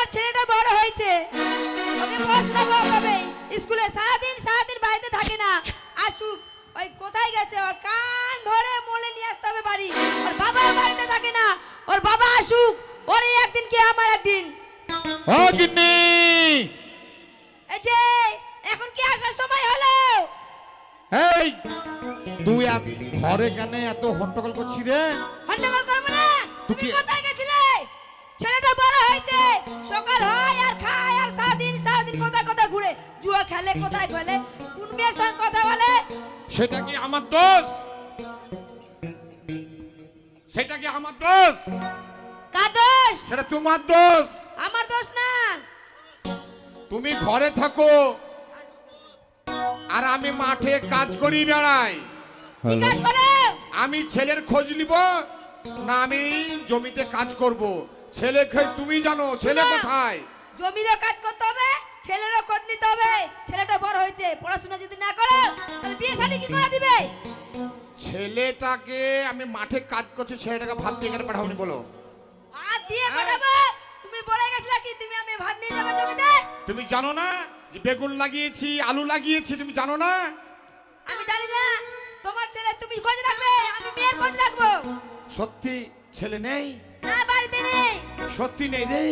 আমার ছেলেটা বড় হয়েছে। ওকে পড়াশোনা হবে। স্কুলে সারাদিন সারাদিন বাড়িতে থাকে না। আসুক ওই কোথায় গেছে? ওর কান ধরে মোলে নিয়ে আসতে হবে বাড়ি। ওর বাবা বাড়িতে থাকে না। ওর বাবা আসুক। ওর একদিন কি আমার একদিন? এই যে এখন কি আসার সময় হলো? এই তুই এত ঘরে কেন এত হট্টগোল করছি রে? হন্ডগোল করব না? তুই কোথায় বড় হয়েছে। সকাল হয় আর খায় আর সারাদিন সারাদিন কোথায় কোথায় ঘুরে? জুয়া খেলে কোথায় খেলে? কোন মেয়ের সঙ্গে কথা বলে? সেটা কি আমার দোষ? সেটা কি আমার দোষ? কার দোষ? সেটা তোমার দোষ। আমার দোষ না। তুমি ঘরে থাকো। আর আমি মাঠে কাজ করি বেড়াই। আমি ছেলের খোঁজ নিব না আমি জমিতে কাজ করব। ছেলে খোঁজ তুমি জানো ছেলে না। কোথায়? জমিরও কাজ করতে হবে ছেলেরও খোঁজ নিতে হবে। ছেলেটা বড় হয়েছে পড়াশোনা যদি না করে তাহলে বিয়ে শাদী কি করে দিবে? ছেলেটাকে আমি মাঠে কাজ করছি ছেলেটাকে ভাত দিয়ে এখানে পাঠাবনি বলো। ভাত দিয়ে। পাঠাবো? তুমি বলে গেছিলে কি তুমি আমি ভাত নিয়ে যাব জমিতে? তুমি জানো না যে বেগুন লাগিয়েছি আলু লাগিয়েছি তুমি জানো না? আমি জানি না। তোমার ছেলে তুমি খোঁজ রাখবে আমি মেয়ের খোঁজ রাখব। সত্যি ছেলে নেই? সত্যি নেই রে।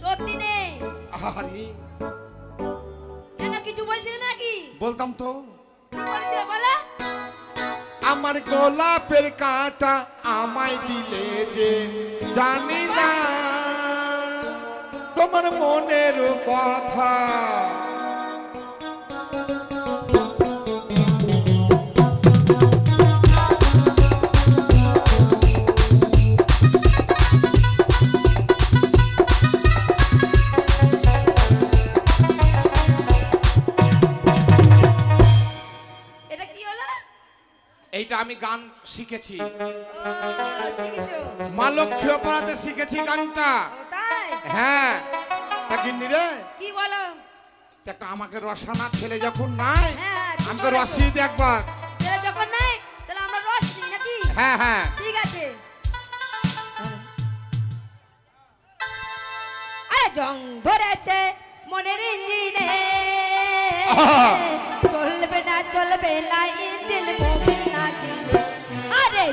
সত্যি নেই। আরে কেন কিছু বলছিলে নাকি? বলতাম তো। কি বলছিলে বলো? আমার গোলাপের কাঁটা আমায় দিলে যে জানি না। তোমার মনের কথা শিখেছি। মা লক্ষ্মী অপরাধে শিখেছি গানটা। হ্যাঁ। তা রে। কি বলো? একটা আমাকে রসানা ছেলে যখন নাই হ্যাঁ, আমাকে বলেছ। রসিয়ে দে একবার। ছেলে যখন নাই তাহলে আমরা রস নাকি? হ্যাঁ হ্যাঁ। ঠিক আছে। আরে জং ধরেছে মনের ইঞ্জিনে। চলবে না চলবে না ইঞ্জিন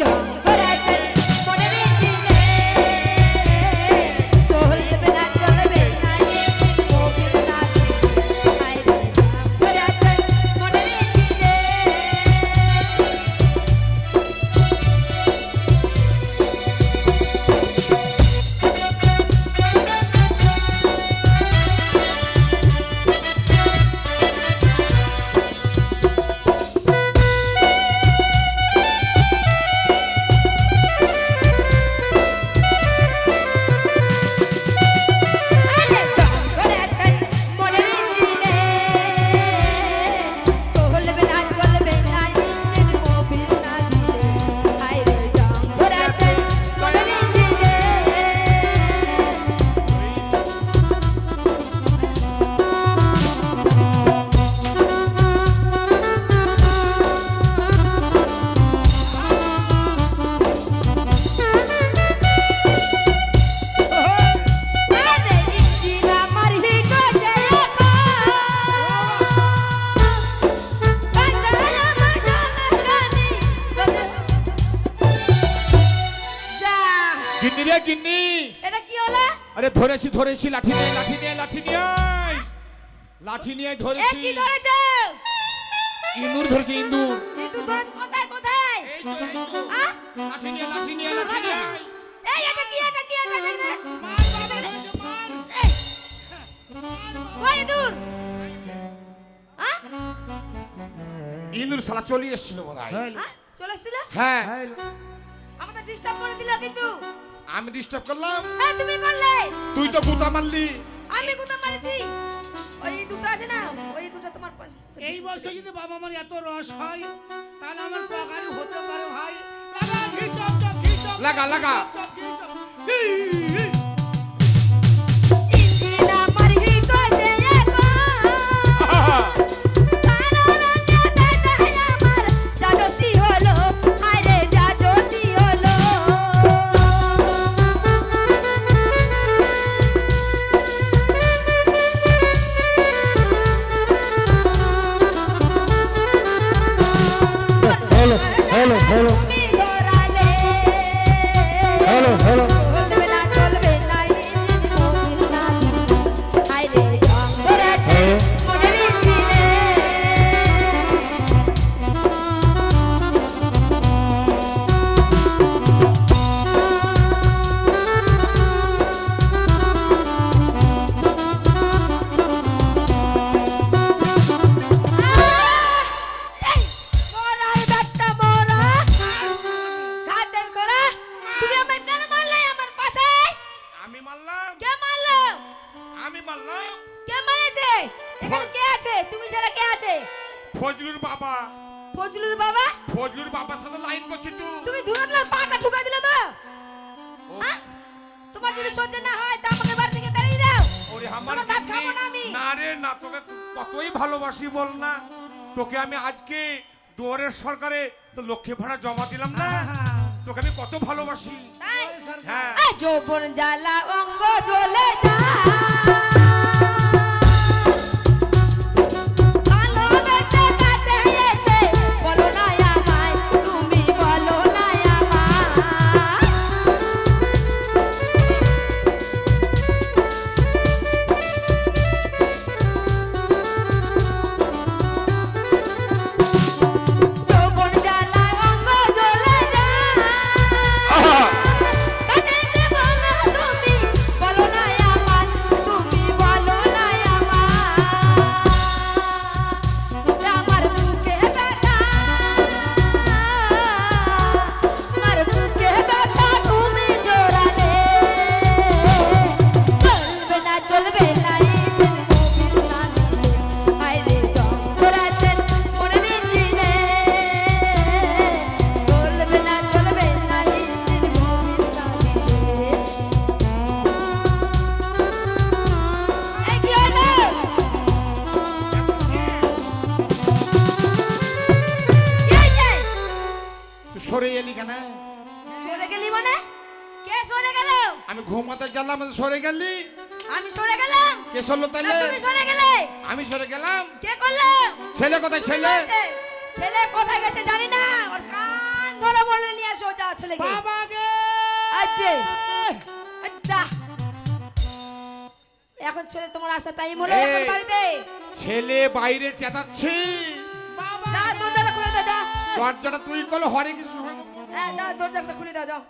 আরে আরে ধরেছি ধরেছি লাঠি নিয়ে লাঠি নিয়ে লাঠি নিয়ে। লাঠি নিয়ে ধরেছি কি ধরেছো কোথায় কোথায়। আহ? লাঠি নিয়ে লাঠি নিয়ে লাঠি নিয়ে। এই এটা কি এটা কি এটা কি রে? এই, ওই দূর আহ? ইঁদুর শালা চলে এসেছিল বোধ হয় আহ? চলে এসেছিল হ্যাঁ আমাদের ডিস্টার্ব করে দিল কিন্তু আমি ডিস্টার্ব করলাম। হ্যাঁ তুমি করলে? তুই তো গুতা মারলি। আমি গুতা মারেছি। ওই দুটো আছে না ওই দুটো তোমার পাশে এই বয়সে যদি বাবা আমার এত রস হয় তাহলে আমার প্রকার হতে পারে ভাই। লাগা লাগা, লাগা। এখানে কে আছে? তুমি ছাড়া কে আছে? ফজলুর বাবা। ফজলুর বাবা? ফজলুর বাবার সাথে লাইন করছি তুই তুমি ধুনাতলার পাকা ঠুকা দিলে তো। হ্যাঁ? তোমার যদি সহ্য না হয় তা আমাকে বাড়ি থেকে তাড়িয়ে দাও। ওরে আমার খাব না আমি। না রে না তোকে কতই ভালোবাসি বল না। তোকে আমি আজকে দুয়ারের সরকারে তো লক্ষ্মী ভাড়া জমা দিলাম না। তোকে আমি কত ভালোবাসি। হ্যাঁ। যৌবন জ্বালা অঙ্গ জ্বলে যা ঘুমাতে গেলাম সরে গেলি? আমি সরে গেলাম। কে সরলো না তাইলে তুমি সরে গেলে। আমি সরে গেলাম? কে করল? ছেলে কোথায় ছেলে? ছেলে কোথায় গেছে জানি না। ওর কান ধরে বলে নিয়ে আসো যাও ছেলেকে। বাবা গে! আজকে আচ্ছা এখন ছেলে তোমার আসার টাইম হলো। এখন বাড়িতে। ছেলে বাইরে চেঁচাচ্ছে। বাবা যা দরজাটা খুলে দাও যা। দরজাটা তুই করলে হরে কিছু হয় দাও দরজাটা খুলে দাও যাও।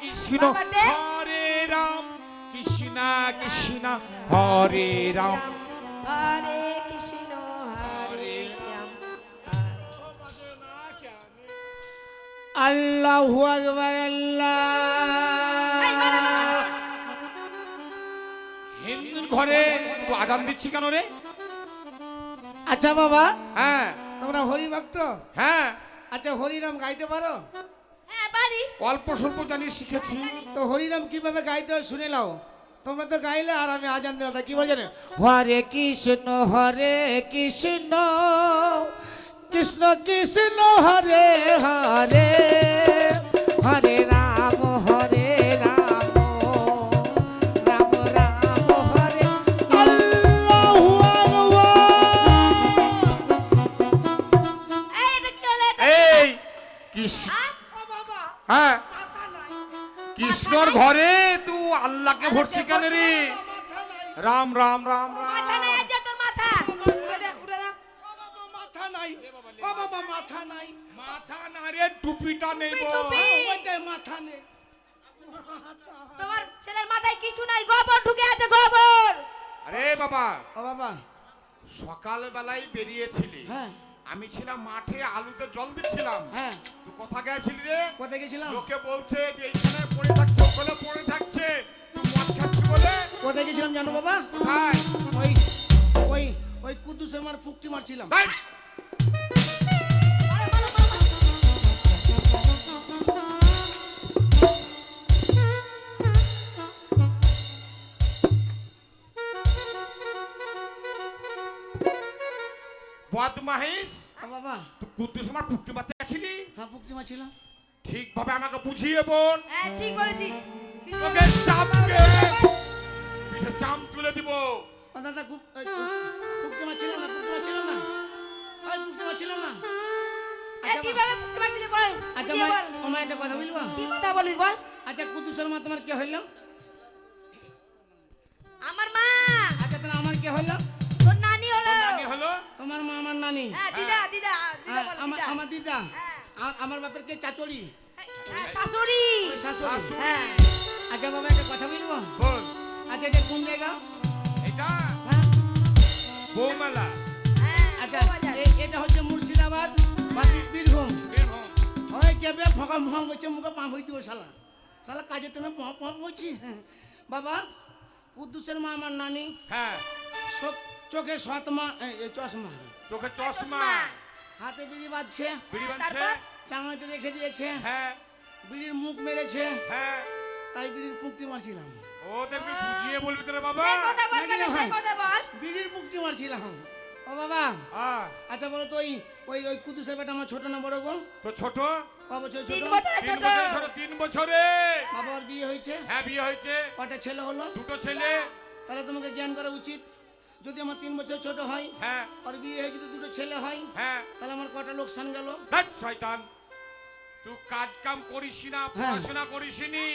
কৃষ্ণ। হরে রাম কৃষ্ণ কৃষ্ণ হরে রাম। হরে কৃষ্ণ হরে রাম। আল্লাহু আকবার আল্লাহ। হিন্দুর ঘরে তো আজান দিচ্ছি কেন রে? আচ্ছা বাবা। হ্যাঁ। তোমরা হরি ভক্ত? হ্যাঁ। আচ্ছা হরিনাম গাইতে পারো? হ্যাঁ বাড়ি অল্প স্বল্প জানি শিখেছি। তো হরিনাম কীভাবে গাইতে হয় শুনে নাও। তোমরা তো গাইলে আর আমি আজান দিলাম কি বলছেন হরে কৃষ্ণ হরে কৃষ্ণ কৃষ্ণ কৃষ্ণ হরে হরে হরে রাম হরে হ্যাঁ। কৃষ্ণর ঘরে তুই আল্লাহকে ভরছি কেন রে? রাম রাম রাম রাম। নাই তোর মাথা। উঠে দে উঠে দে। মাথা নাই। ও বাবা মাথা নাই। মাথা না রে টুপিটা নেই মাথা নেই। তোমার ছেলের মাথায় কিছু নাই গোবর ঢুকে আছে গোবর। আরে বাবা। ও বাবা। সকাল বেলায় বেরিয়েছিলি। হ্যাঁ। আমি ছিলাম মাঠে আলুতে জল দিচ্ছিলাম। হ্যাঁ। তুই কোথা গেছিলি রে? কোথায় গেছিলাম? লোকে বলছে যে এইখানে পড়ে থাকছে ওখানে পড়ে থাকছে। তুই মদ খাচ্ছি বলে? কোথায় গেছিলাম জানো বাবা? কোথায়? ওই ওই ওই কুদ্দুসের মার ফুকটি মারছিলাম। তাই? তুই কুদ্দুস আমার পুকটি মারতে গেছিলি? হ্যাঁ ফুকটি মারছিলাম। ঠিকভাবে আমাকে বুঝিয়ে বোন হ্যাঁ ঠিক বলেছি। তোকে চাপকে পিঠে চাম তুলে দিব। ও দাদা খুব ফুকটি মারছিলাম না ফুকটি মারছিলাম না। ওই ফুকটি মারছিলাম না। এ আচ্ছা, কীভাবে ফুটতে পারছিলি বল আচ্ছা ও মা একটা কথা বলব? কি কথা বলবি বল। আচ্ছা কুদ্দুসের মা তোমার কে হইল? তোমার মা আমার নানি। হ্যাঁ দিদা দিদা দিদা আর আমার দিদা। আমার দিদা। হ্যাঁ। আর আমার বাপের কে? চাচড়ি। হ্যাঁ, শাশুড়ি। শাশুড়ি। হ্যাঁ। আচ্ছা বাবা একটা কথা বলব? বল। আচ্ছা এটা কোন জায়গা? এটা? হ্যাঁ। বৌমেলা। হ্যাঁ আচ্ছা। এ- এটা হচ্ছে মুর্শিদাবাদ বা বীরভূম। কেবে ফকা মহা বলছে মুখে পা হই দিব শালা। শালা কাজের টাইমে পা পা বলছি বাবা কুদ্দুসের মা আমার নানি। হ্যাঁ। সত- চোখে সৎ মা এই, চশমা। চোখে চশমা। হাতে বিড়ি বাজছে বিড়ি বাঁধছে। চাঙাতে রেখে দিয়েছে। হ্যাঁ। বিড়ির মুখ মেরেছে। হ্যাঁ। তাই বিড়ির পুকটি মারছিলাম। ও বুঝিয়ে বলবি তোরে বাবা। সে কথা বল কথা বল। বিড়ির পুকটি মারছিলাম। ও বাবা। আচ্ছা বলো তো ওই ওই ওই কুদ্দুসের বেটা আমার ছোট না বড় গো? তো ছোট? ক বছর ছোট? তিন বছরে ছোট তিন বছরে। বাবা বিয়ে হয়েছে? হ্যাঁ বিয়ে হয়েছে। কটা ছেলে হলো? দুটো ছেলে। তাহলে তোমাকে জ্ঞান করা উচিত। যদি আমার তিন বছর ছোট হয় হ্যাঁ। আর বিয়ে হয়ে যদি দুটো ছেলে হয় হ্যাঁ। তাহলে আমার কটা লোকসান গেল শয়তান। তুই কাজ কাম করিস না হ্যাঁ। পড়াশোনা করিস নি